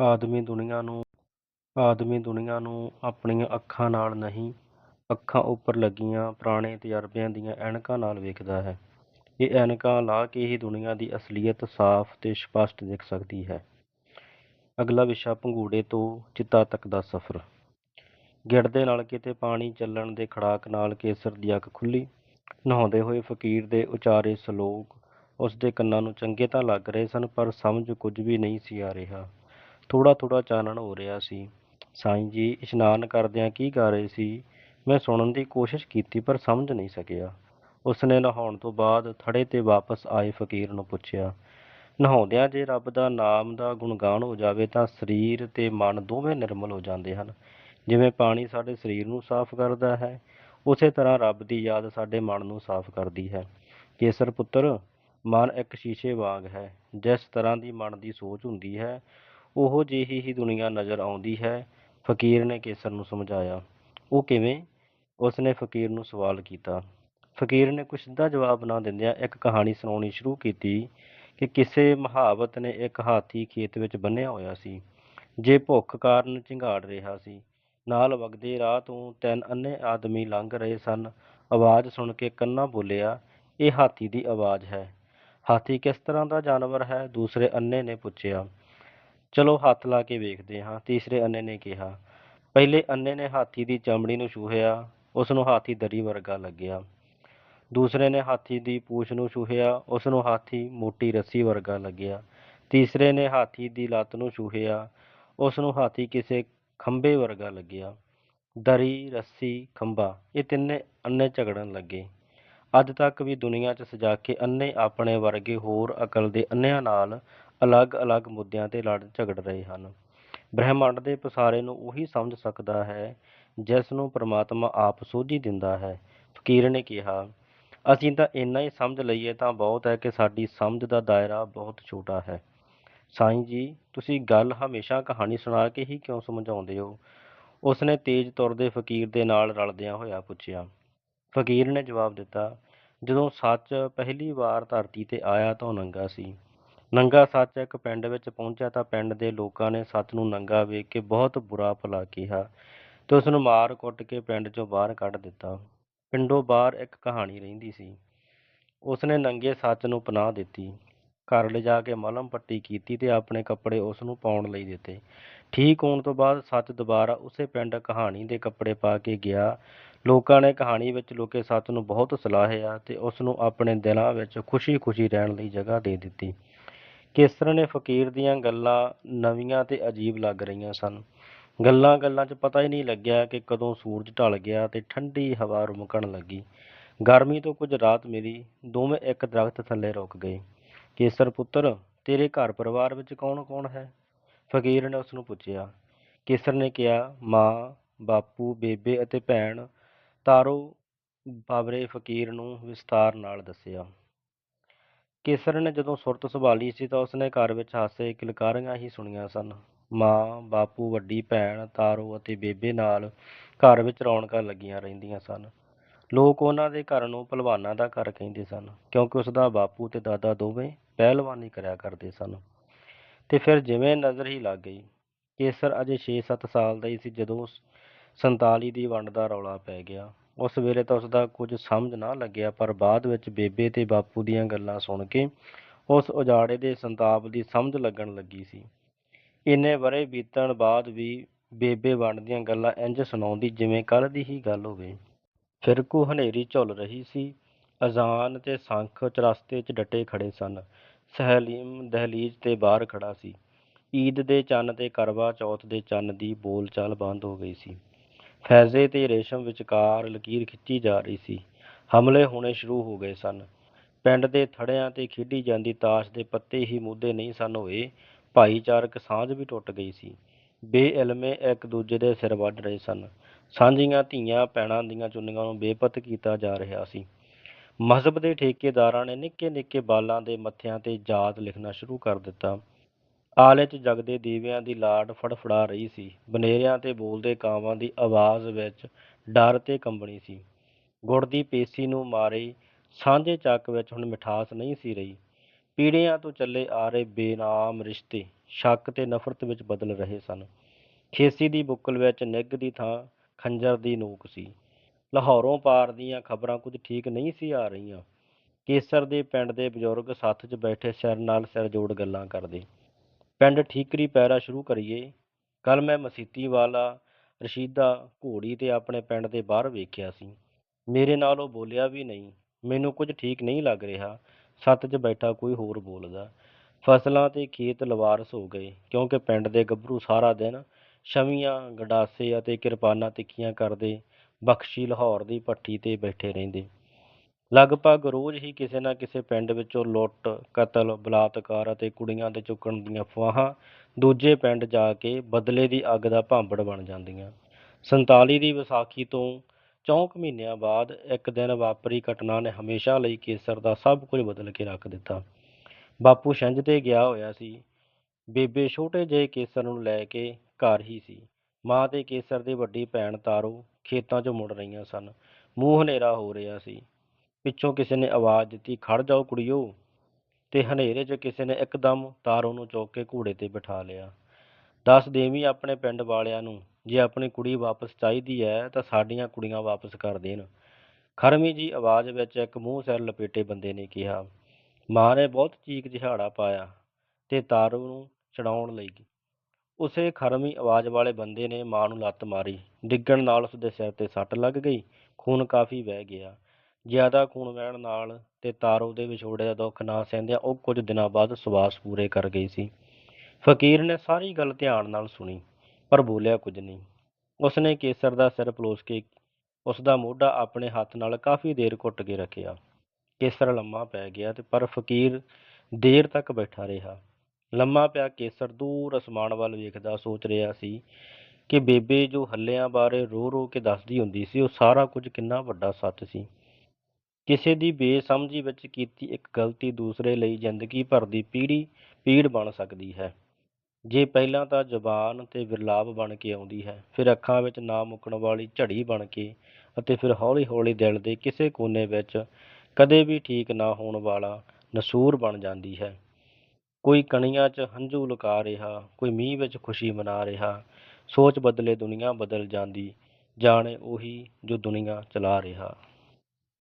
ਆਦਮੀ ਦੁਨੀਆ ਨੂੰ, ਆਦਮੀ ਦੁਨੀਆ ਨੂੰ ਆਪਣੀਆਂ ਅੱਖਾਂ ਨਾਲ ਨਹੀਂ, ਅੱਖਾਂ ਉੱਪਰ ਲੱਗੀਆਂ ਪੁਰਾਣੇ ਤਜਰਬਿਆਂ ਦੀਆਂ ਐਨਕਾਂ ਨਾਲ ਵੇਖਦਾ ਹੈ। ਇਹ ਐਨਕਾਂ ਲਾ ਕੇ ਹੀ ਦੁਨੀਆ ਦੀ ਅਸਲੀਅਤ ਸਾਫ਼ ਤੇ ਸਪਸ਼ਟ ਦਿਖ ਸਕਦੀ ਹੈ। ਅਗਲਾ ਵਿਸ਼ਾ ਪੰਘੂੜੇ ਤੋਂ ਚਿੱਤਾ ਤੱਕ ਦਾ ਸਫ਼ਰ। ਗਿੜਦੇ ਨਾਲ ਕਿਤੇ ਪਾਣੀ ਚੱਲਣ ਦੇ ਖੜਾਕ ਨਾਲ ਕੇਸਰ ਦੀ ਅੱਖ ਖੁੱਲੀ ਨਹਾਉਂਦੇ ਹੋਏ ਫਕੀਰ ਦੇ ਉਚਾਰੇ ਸ਼ਲੋਕ ਉਸ ਦੇ ਕੰਨਾਂ ਨੂੰ ਚੰਗੇ ਤਾਂ ਲੱਗ ਰਹੇ ਸਨ, ਪਰ ਸਮਝ ਕੁਝ ਵੀ ਨਹੀਂ ਸੀ ਆ ਰਿਹਾ। ਥੋੜ੍ਹਾ ਥੋੜ੍ਹਾ ਚਾਨਣ ਹੋ ਰਿਹਾ ਸੀ। ਸਾਈਂ ਜੀ, ਇਸ਼ਨਾਨ ਕਰਦਿਆਂ ਕੀ ਗਾ ਰਹੇ ਸੀ? ਮੈਂ ਸੁਣਨ ਦੀ ਕੋਸ਼ਿਸ਼ ਕੀਤੀ ਪਰ ਸਮਝ ਨਹੀਂ ਸਕਿਆ। ਉਸਨੇ ਨਹਾਉਣ ਤੋਂ ਬਾਅਦ ਥੜੇ ਤੇ ਵਾਪਸ ਆਏ ਫਕੀਰ ਨੂੰ ਪੁੱਛਿਆ, ਨਹਾਉਂਦਿਆਂ ਜੇ ਰੱਬ ਦਾ ਨਾਮ ਦਾ ਗੁਣਗਾਨ ਹੋ ਜਾਵੇ ਤਾਂ ਸਰੀਰ ਤੇ ਮਨ ਦੋਵੇਂ ਨਿਰਮਲ ਹੋ ਜਾਂਦੇ ਹਨ। ਜਿਵੇਂ ਪਾਣੀ ਸਾਡੇ ਸਰੀਰ ਨੂੰ ਸਾਫ਼ ਕਰਦਾ ਹੈ, ਉਸੇ ਤਰ੍ਹਾਂ ਰੱਬ ਦੀ ਯਾਦ ਸਾਡੇ ਮਨ ਨੂੰ ਸਾਫ਼ ਕਰਦੀ ਹੈ। ਕੇਸਰ ਪੁੱਤਰ, ਮਨ ਇੱਕ ਸ਼ੀਸ਼ੇ ਵਾਂਗ ਹੈ। ਜਿਸ ਤਰ੍ਹਾਂ ਦੀ ਮਨ ਦੀ ਸੋਚ ਹੁੰਦੀ ਹੈ ਉਹੋ ਜਿਹੀ ਹੀ ਦੁਨੀਆ ਨਜ਼ਰ ਆਉਂਦੀ ਹੈ। ਫਕੀਰ ਨੇ ਕੇਸਰ ਨੂੰ ਸਮਝਾਇਆ। ਉਹ ਕਿਵੇਂ? ਉਸਨੇ ਫਕੀਰ ਨੂੰ ਸਵਾਲ ਕੀਤਾ। ਫਕੀਰ ਨੇ ਕੁਛ ਸਿੱਧਾ ਜਵਾਬ ਨਾ ਦਿੰਦਿਆਂ ਇੱਕ ਕਹਾਣੀ ਸੁਣਾਉਣੀ ਸ਼ੁਰੂ ਕੀਤੀ ਕਿ ਕਿਸੇ ਮਹਾਵਤ ਨੇ ਇੱਕ ਹਾਥੀ ਖੇਤ ਵਿੱਚ ਬੰਨਿਆ ਹੋਇਆ ਸੀ। ਜੇ ਭੁੱਖ ਕਾਰਨ ਝਿੰਗਾੜ ਰਿਹਾ ਸੀ, ਨਾਲ ਵਗਦੇ ਰਾਹ ਤੋਂ ਤਿੰਨ ਅੰਨੇ ਆਦਮੀ ਲੰਘ ਰਹੇ ਸਨ। ਆਵਾਜ਼ ਸੁਣ ਕੇ ਕੰਨਾ ਬੋਲਿਆ, ਇਹ ਹਾਥੀ ਦੀ ਆਵਾਜ਼ ਹੈ। ਹਾਥੀ ਕਿਸ ਤਰ੍ਹਾਂ ਦਾ ਜਾਨਵਰ ਹੈ? ਦੂਸਰੇ ਅੰਨੇ ਨੇ ਪੁੱਛਿਆ ਚਲੋ ਹੱਥ ਲਾ ਕੇ ਵੇਖਦੇ ਹਾਂ, ਤੀਸਰੇ ਅੰਨੇ ਨੇ ਕਿਹਾ। ਪਹਿਲੇ ਅੰਨੇ ਨੇ ਹਾਥੀ ਦੀ ਚਮੜੀ ਨੂੰ ਛੂਹਿਆ ਉਸ ਨੂੰ ਹਾਥੀ ਦਰੀ ਵਰਗਾ ਲੱਗਿਆ। ਦੂਸਰੇ ਨੇ ਹਾਥੀ ਦੀ ਪੂਛ ਨੂੰ ਛੂਹਿਆ ਉਸ ਨੂੰ ਹਾਥੀ ਮੋਟੀ ਰੱਸੀ ਵਰਗਾ ਲੱਗਿਆ। ਤੀਸਰੇ ਨੇ ਹਾਥੀ ਦੀ ਲੱਤ ਨੂੰ ਛੂਹਿਆ ਉਸ ਨੂੰ ਹਾਥੀ ਕਿਸੇ ਖੰਭੇ ਵਰਗਾ ਲੱਗਿਆ। ਦਰੀ, ਰੱਸੀ, ਖੰਭਾ, ਇਹ ਤਿੰਨੇ ਅੰਨੇ ਝਗੜਨ ਲੱਗੇ। ਅੱਜ ਤੱਕ ਵੀ ਦੁਨੀਆ 'ਚ ਸਜਾ ਕੇ ਅੰਨੇ ਆਪਣੇ ਵਰਗੇ ਹੋਰ ਅਕਲ ਦੇ ਅੰਨਿਆਂ ਨਾਲ ਅਲੱਗ-ਅਲੱਗ ਮੁੱਦਿਆਂ ਤੇ ਲੜ ਝਗੜ ਰਹੇ ਹਨ। ਬ੍ਰਹਿਮੰਡ ਦੇ ਪਸਾਰੇ ਨੂੰ ਉਹੀ ਸਮਝ ਸਕਦਾ ਹੈ ਜਿਸ ਨੂੰ ਪਰਮਾਤਮਾ ਆਪ ਸੋਝੀ ਦਿੰਦਾ ਹੈ। ਫਕੀਰ ਨੇ ਕਿਹਾ, ਅਸੀਂ ਤਾਂ ਇੰਨਾ ਹੀ ਸਮਝ ਲਈਏ ਤਾਂ ਬਹੁਤ ਹੈ ਕਿ ਸਾਡੀ ਸਮਝ ਦਾ ਦਾਇਰਾ ਬਹੁਤ ਛੋਟਾ ਹੈ। ਸਾਈਂ ਜੀ, ਤੁਸੀਂ ਗੱਲ ਹਮੇਸ਼ਾ ਕਹਾਣੀ ਸੁਣਾ ਕੇ ਹੀ ਕਿਉਂ ਸਮਝਾਉਂਦੇ ਹੋ? ਉਸਨੇ ਤੇਜ਼ ਤੁਰਦੇ ਫਕੀਰ ਦੇ ਨਾਲ ਰਲਦਿਆਂ ਹੋਇਆ ਪੁੱਛਿਆ। ਫਕੀਰ ਨੇ ਜਵਾਬ ਦਿੱਤਾ, ਜਦੋਂ ਸੱਚ ਪਹਿਲੀ ਵਾਰ ਧਰਤੀ ਤੇ ਆਇਆ ਤਾਂ ਉਹ ਨੰਗਾ ਸੀ। ਨੰਗਾ ਸੱਚ ਇੱਕ ਪਿੰਡ ਵਿੱਚ ਪਹੁੰਚਿਆ ਤਾਂ ਪਿੰਡ ਦੇ ਲੋਕਾਂ ਨੇ ਸੱਚ ਨੂੰ ਨੰਗਾ ਵੇਖ ਕੇ ਬਹੁਤ ਬੁਰਾ ਭਲਾ ਕਿਹਾ ਤੇ ਉਸ ਨੂੰ ਮਾਰ ਕੁੱਟ ਕੇ ਪਿੰਡ ਚੋਂ ਬਾਹਰ ਕੱਢ ਦਿੱਤਾ। ਪਿੰਡੋਂ ਬਾਹਰ ਇੱਕ ਕਹਾਣੀ ਰਹਿੰਦੀ ਸੀ। ਉਸਨੇ ਨੰਗੇ ਸੱਚ ਨੂੰ ਪਨਾਹ ਦਿੱਤੀ। ਘਰ ਲਿਜਾ ਕੇ ਮਲਮ ਪੱਟੀ ਕੀਤੀ ਤੇ ਆਪਣੇ ਕੱਪੜੇ ਉਸ ਨੂੰ ਪਾਉਣ ਲਈ ਦਿੱਤੇ। ਠੀਕ ਹੋਣ ਤੋਂ ਬਾਅਦ ਸੱਚ ਦੁਬਾਰਾ ਉਸੇ ਪਿੰਡ ਕਹਾਣੀ ਦੇ ਕੱਪੜੇ ਪਾ ਕੇ ਗਿਆ। ਲੋਕਾਂ ਨੇ ਕਹਾਣੀ ਵਿੱਚ ਲੁਕੇ ਸੱਚ ਨੂੰ ਬਹੁਤ ਸਲਾਹਿਆ ਤੇ ਉਸ ਨੂੰ ਆਪਣੇ ਦਿਲਾਂ ਵਿੱਚ ਖੁਸ਼ੀ-ਖੁਸ਼ੀ ਰਹਿਣ ਲਈ ਜਗ੍ਹਾ ਦੇ ਦਿੱਤੀ। ਕੇਸਰ ਨੇ ਫਕੀਰ ਦੀਆਂ ਗੱਲਾਂ ਨਵੀਆਂ ਤੇ ਅਜੀਬ ਲੱਗ ਰਹੀਆਂ ਸਨ? ਗੱਲਾਂ ਗੱਲਾਂ 'ਚ ਪਤਾ ਹੀ ਨਹੀਂ ਲੱਗਿਆ ਕਿ ਕਦੋਂ ਸੂਰਜ ਢਲ ਗਿਆ ਤੇ ਠੰਡੀ ਹਵਾ ਰੁਮਕਣ ਲੱਗੀ। ਗਰਮੀ ਤੋਂ ਕੁਝ ਰਾਹਤ ਮਿਲੀ, ਦੋਵੇਂ ਇੱਕ ਦਰਖਤ ਥੱਲੇ ਰੁਕ ਗਏ। ਕੇਸਰ ਪੁੱਤਰ, ਤੇਰੇ ਘਰ ਪਰਿਵਾਰ ਵਿੱਚ ਕੌਣ-ਕੌਣ ਹੈ? ਫਕੀਰ ਨੇ ਉਸ ਨੂੰ ਪੁੱਛਿਆ। ਕੇਸਰ ਨੇ ਕਿਹਾ, ਮਾਂ, ਬਾਪੂ, ਬੇਬੇ ਅਤੇ ਭੈਣ, ਤਾਰੋ, ਬਾਬਰੇ ਫਕੀਰ ਨੂੰ ਵਿਸਤਾਰ ਨਾਲ ਦੱਸਿਆ। ਕੇਸਰ ਨੇ ਜਦੋਂ ਸੁਰਤ ਸੰਭਾਲੀ ਸੀ ਤਾਂ ਉਸਨੇ ਘਰ ਵਿੱਚ ਹਾਸੇ ਕਿਲਕਾਰੀਆਂ ਹੀ ਸੁਣੀਆਂ ਸਨ। ਮਾਂ, ਬਾਪੂ, ਵੱਡੀ ਭੈਣ, ਤਾਰੋ ਅਤੇ ਬੇਬੇ ਨਾਲ ਘਰ ਵਿੱਚ ਰੌਣਕਾਂ ਲੱਗੀਆਂ ਰਹਿੰਦੀਆਂ ਸਨ। ਲੋਕ ਉਹਨਾਂ ਦੇ ਘਰ ਨੂੰ ਭਲਵਾਨਾਂ ਦਾ ਘਰ ਕਹਿੰਦੇ ਸਨ, ਕਿਉਂਕਿ ਉਸ ਦਾ ਬਾਪੂ ਤੇ ਦਾਦਾ ਦੋਵੇਂ ਪਹਿਲਵਾਨੀ ਕਰਿਆ ਕਰਦੇ ਸਨ। ਤੇ ਫਿਰ ਜਿਵੇਂ ਨਜ਼ਰ ਹੀ ਲੱਗ ਗਈ, ਕੇਸਰ ਅਜੇ 6-7 ਸਾਲ ਦਾ ਹੀ ਸੀ ਜਦੋਂ 47 ਦੀ ਵੰਡ ਦਾ ਰੌਲਾ ਪੈ ਗਿਆ। ਉਸ ਵੇਲੇ ਤਾਂ ਉਸ ਦਾ ਕੁਝ ਸਮਝ ਨਾ ਲੱਗਿਆ, ਪਰ ਬਾਅਦ ਵਿੱਚ ਬੇਬੇ ਤੇ ਬਾਪੂ ਦੀਆਂ ਗੱਲਾਂ ਸੁਣ ਕੇ ਉਸ ਉਜਾੜੇ ਦੇ ਸੰਤਾਪ ਦੀ ਸਮਝ ਲੱਗਣ ਲੱਗੀ ਸੀ। ਇੰਨੇ ਵਰੇ ਬੀਤਣ ਬਾਅਦ ਵੀ ਬੇਬੇ ਵੰਡ ਦੀਆਂ ਗੱਲਾਂ ਇੰਜ ਸੁਣਾਉਂਦੀ ਜਿਵੇਂ ਕੱਲ ਦੀ ਹੀ ਗੱਲ ਹੋਵੇ। ਫਿਰਕੂ ਹਨੇਰੀ ਝੁੱਲ ਰਹੀ ਸੀ। ਅਜ਼ਾਨ ਤੇ ਸੰਖ ਚਰਸਤੇ 'ਚ ਡਟੇ ਖੜੇ ਸਨ। ਸਹਲੀਮ ਦਹਲੀਜ਼ ਤੇ ਬਾਹਰ ਖੜਾ ਸੀ। ਈਦ ਦੇ ਚੰਨ ਤੇ ਕਰਵਾ ਚੌਥ ਦੇ ਚੰਨ ਦੀ ਬੋਲਚਾਲ ਬੰਦ ਹੋ ਗਈ ਸੀ। ਫੈਜ਼ੇ ਤੇ ਰੇਸ਼ਮ ਵਿਚਕਾਰ ਲਕੀਰ ਖਿੱਚੀ ਜਾ ਰਹੀ ਸੀ। ਹਮਲੇ ਹੋਣੇ ਸ਼ੁਰੂ ਹੋ ਗਏ ਸਨ। ਪਿੰਡ ਦੇ ਥੜਿਆਂ ਤੇ ਖੇਡੀ ਜਾਂਦੀ ਤਾਸ਼ ਦੇ ਪੱਤੇ ਹੀ ਮੁੱਦੇ ਨਹੀਂ ਸਨ ਹੋਏ। ਭਾਈਚਾਰਕ ਸਾਂਝ ਵੀ ਟੁੱਟ ਗਈ ਸੀ। ਬੇਇਲਮੇ ਇੱਕ ਦੂਜੇ ਦੇ ਸਿਰ ਵੱਢ ਰਹੇ ਸਨ। ਸਾਂਝੀਆਂ ਧੀਆਂ ਭੈਣਾਂ ਦੀਆਂ ਚੁੰਨੀਆਂ ਨੂੰ ਬੇਪਤ ਕੀਤਾ ਜਾ ਰਿਹਾ ਸੀ। ਮਜ਼ਹਬ ਦੇ ਠੇਕੇਦਾਰਾਂ ਨੇ ਨਿੱਕੇ-ਨਿੱਕੇ ਬਾਲਾਂ ਦੇ ਮੱਥਿਆਂ ਤੇ ਜਾਤ ਲਿਖਣਾ ਸ਼ੁਰੂ ਕਰ ਦਿੱਤਾ। ਆਲੇ 'ਚ ਜਗਦੇ ਦੀਵਿਆਂ ਦੀ ਲਾਟ ਫੜਫੜਾ ਰਹੀ ਸੀ। ਬਨੇਰਿਆਂ ਤੇ ਬੋਲਦੇ ਕਾਵਾਂ ਦੀ ਆਵਾਜ਼ ਵਿੱਚ ਡਰ ਤੇ ਕੰਬਣੀ ਸੀ। ਗੁੜ ਦੀ ਪੇਸੀ ਨੂੰ ਮਾਰੇ ਸਾਂਝੇ ਚੱਕ ਵਿੱਚ ਹੁਣ ਮਿਠਾਸ ਨਹੀਂ ਸੀ ਰਹੀ। ਪੀੜ੍ਹੀਆਂ ਤੋਂ ਚੱਲੇ ਆ ਰਹੇ ਬੇਨਾਮ ਰਿਸ਼ਤੇ ਸ਼ੱਕ ਤੇ ਨਫ਼ਰਤ ਵਿੱਚ ਬਦਲ ਰਹੇ ਸਨ। ਖੇਸੀ ਦੀ ਬੁੱਕਲ ਵਿੱਚ ਨਿੱਘ ਦੀ ਥਾਂ ਖੰਜਰ ਦੀ ਨੋਕ ਸੀ। ਲਾਹੌਰੋਂ ਪਾਰ ਦੀਆਂ ਖਬਰਾਂ ਕੁਝ ਠੀਕ ਨਹੀਂ ਸੀ ਆ ਰਹੀਆਂ। ਕੇਸਰ ਦੇ ਪਿੰਡ ਦੇ ਬਜ਼ੁਰਗ ਸੱਥ 'ਚ ਬੈਠੇ ਸਿਰ ਨਾਲ ਸਿਰ ਜੋੜ ਗੱਲਾਂ ਕਰਦੇ। ਪਿੰਡ ਠੀਕਰੀ ਪੈਰਾ ਸ਼ੁਰੂ ਕਰੀਏ। ਕੱਲ ਮੈਂ ਮਸੀਤੀ ਵਾਲਾ ਰਸ਼ੀਦਾ ਘੋੜੀ ਤੇ ਆਪਣੇ ਪਿੰਡ ਦੇ ਬਾਹਰ ਵੇਖਿਆ ਸੀ। ਮੇਰੇ ਨਾਲ ਉਹ ਬੋਲਿਆ ਵੀ ਨਹੀਂ। ਮੈਨੂੰ ਕੁਝ ਠੀਕ ਨਹੀਂ ਲੱਗ ਰਿਹਾ। ਸੱਤ 'ਚ ਬੈਠਾ ਕੋਈ ਹੋਰ ਬੋਲਦਾ। ਫਸਲਾਂ ਅਤੇ ਖੇਤ ਲਵਾਰਸ ਹੋ ਗਏ, ਕਿਉਂਕਿ ਪਿੰਡ ਦੇ ਗੱਭਰੂ ਸਾਰਾ ਦਿਨ ਛਵੀਆਂ ਗੰਡਾਸੇ ਅਤੇ ਕਿਰਪਾਨਾਂ ਤਿੱਖੀਆਂ ਕਰਦੇ ਬਖਸ਼ੀ ਲਾਹੌਰ ਦੀ ਭੱਠੀ ਤੇ ਬੈਠੇ ਰਹਿੰਦੇ। ਲਗਭਗ ਰੋਜ਼ ਹੀ ਕਿਸੇ ਨਾ ਕਿਸੇ ਪਿੰਡ ਵਿੱਚੋਂ ਲੁੱਟ, ਕਤਲ, ਬਲਾਤਕਾਰ ਅਤੇ ਕੁੜੀਆਂ ਦੇ ਚੁੱਕਣ ਦੀਆਂ ਅਫਵਾਹਾਂ ਦੂਜੇ ਪਿੰਡ ਜਾ ਕੇ ਬਦਲੇ ਦੀ ਅੱਗ ਦਾ ਭਾਂਬੜ ਬਣ ਜਾਂਦੀਆਂ। 47 ਦੀ ਵਿਸਾਖੀ ਤੋਂ ਚੌਂਕ ਮਹੀਨਿਆਂ ਬਾਅਦ ਇੱਕ ਦਿਨ ਵਾਪਰੀ ਘਟਨਾ ਨੇ ਹਮੇਸ਼ਾ ਲਈ ਕੇਸਰ ਦਾ ਸਭ ਕੁਝ ਬਦਲ ਕੇ ਰੱਖ ਦਿੱਤਾ। ਬਾਪੂ ਛੰਝ ਤੇ ਗਿਆ ਹੋਇਆ ਸੀ। ਬੇਬੇ ਛੋਟੇ ਜਿਹੇ ਕੇਸਰ ਨੂੰ ਲੈ ਕੇ ਘਰ ਹੀ ਸੀ। ਮਾਂ ਤੇ ਕੇਸਰ ਦੀ ਵੱਡੀ ਭੈਣ ਤਾਰੋ ਖੇਤਾਂ 'ਚੋਂ ਮੁੜ ਰਹੀਆਂ ਸਨ। ਮੂੰਹ ਹਨੇਰਾ ਹੋ ਰਿਹਾ ਸੀ। ਪਿੱਛੋਂ ਕਿਸੇ ਨੇ ਆਵਾਜ਼ ਦਿੱਤੀ, ਖੜ ਜਾਓ ਕੁੜੀਓ। ਤੇ ਹਨੇਰੇ 'ਚ ਕਿਸੇ ਨੇ ਇੱਕਦਮ ਤਾਰੋ ਨੂੰ ਚੁੱਕ ਕੇ ਘੋੜੇ ਤੇ ਬਿਠਾ ਲਿਆ। ਦੱਸ ਦੇਵੀਂ ਆਪਣੇ ਪਿੰਡ ਵਾਲਿਆਂ ਨੂੰ, ਜੇ ਆਪਣੀ ਕੁੜੀ ਵਾਪਸ ਚਾਹੀਦੀ ਹੈ, ਤਾਂ ਸਾਡੀਆਂ ਕੁੜੀਆਂ ਵਾਪਸ ਕਰ ਦੇਣ। ਖਰਮੀ ਜੀ ਆਵਾਜ਼ ਵਿੱਚ ਇੱਕ ਮੂੰਹ ਸਿਰ ਲਪੇਟੇ ਬੰਦੇ ਨੇ ਕਿਹਾ। ਮਾਂ ਨੇ ਬਹੁਤ ਚੀਕ ਚਿਹਾੜਾ ਪਾਇਆ ਤੇ ਤਾਰੂ ਨੂੰ ਛਡਾਉਣ ਲਈ। ਉਸੇ ਖਰਮੀ ਆਵਾਜ਼ ਵਾਲੇ ਬੰਦੇ ਨੇ ਮਾਂ ਨੂੰ ਲੱਤ ਮਾਰੀ। ਡਿੱਗਣ ਨਾਲ ਉਸਦੇ ਸਿਰ ਤੇ ਸੱਟ ਲੱਗ ਗਈ। ਖੂਨ ਕਾਫੀ ਵਹਿ ਗਿਆ। ਜ਼ਿਆਦਾ ਖੂਨ ਵਹਿਣ ਨਾਲ ਤੇ ਤਾਰੋ ਦੇ ਵਿਛੋੜੇ ਦਾ ਦੁੱਖ ਨਾ ਸਹਿੰਦਿਆਂ ਉਹ ਕੁਝ ਦਿਨਾਂ ਬਾਅਦ ਸਵਾਸ ਪੂਰੇ ਕਰ ਗਈ ਸੀ। ਫਕੀਰ ਨੇ ਸਾਰੀ ਗੱਲ ਧਿਆਨ ਨਾਲ ਸੁਣੀ, ਪਰ ਬੋਲਿਆ ਕੁਝ ਨਹੀਂ। ਉਸਨੇ ਕੇਸਰ ਦਾ ਸਿਰ ਪਲੋਸ ਕੇ ਉਸ ਦਾ ਮੋਢਾ ਆਪਣੇ ਹੱਥ ਨਾਲ ਕਾਫੀ ਦੇਰ ਘੁੱਟ ਕੇ ਰੱਖਿਆ। ਕੇਸਰ ਲੰਮਾ ਪੈ ਗਿਆ ਤੇ ਪਰ ਫਕੀਰ ਦੇਰ ਤੱਕ ਬੈਠਾ ਰਿਹਾ। ਲੰਮਾ ਪਿਆ ਕੇਸਰ ਦੂਰ ਅਸਮਾਨ ਵੱਲ ਵੇਖਦਾ ਸੋਚ ਰਿਹਾ ਸੀ ਕਿ ਬੇਬੇ ਜੋ ਹੱਲਿਆਂ ਬਾਰੇ ਰੋ ਰੋ ਕੇ ਦੱਸਦੀ ਹੁੰਦੀ ਸੀ, ਉਹ ਸਾਰਾ ਕੁਝ ਕਿੰਨਾ ਵੱਡਾ ਸੱਚ ਸੀ। ਕਿਸੇ ਦੀ ਬੇਸਮਝੀ ਵਿੱਚ ਕੀਤੀ ਇੱਕ ਗਲਤੀ ਦੂਸਰੇ ਲਈ ਜ਼ਿੰਦਗੀ ਭਰ ਦੀ ਪੀੜੀ, ਪੀੜ ਬਣ ਸਕਦੀ ਹੈ। ਜੇ ਪਹਿਲਾਂ ਤਾਂ ਜ਼ਬਾਨ ਤੇ ਵਿਰਲਾਪ ਬਣ ਕੇ ਆਉਂਦੀ ਹੈ, ਫਿਰ ਅੱਖਾਂ ਵਿੱਚ ਨਾ ਮੁੱਕਣ ਵਾਲੀ ਝੜੀ ਬਣ ਕੇ ਅਤੇ ਫਿਰ ਹੌਲੀ-ਹੌਲੀ ਦਿਲ ਦੇ ਕਿਸੇ ਕੋਨੇ ਵਿੱਚ ਕਦੇ ਵੀ ਠੀਕ ਨਾ ਹੋਣ ਵਾਲਾ ਨਸੂਰ ਬਣ ਜਾਂਦੀ ਹੈ। ਕੋਈ ਕਣੀਆਂ 'ਚ ਹੰਝੂ ਲੁਕਾ ਰਿਹਾ, ਕੋਈ ਮੀਂਹ ਵਿੱਚ ਖੁਸ਼ੀ ਮਨਾ ਰਿਹਾ, ਸੋਚ ਬਦਲੇ ਦੁਨੀਆ ਬਦਲ ਜਾਂਦੀ, ਜਾਣੇ ਉਹੀ ਜੋ ਦੁਨੀਆ ਚਲਾ ਰਿਹਾ।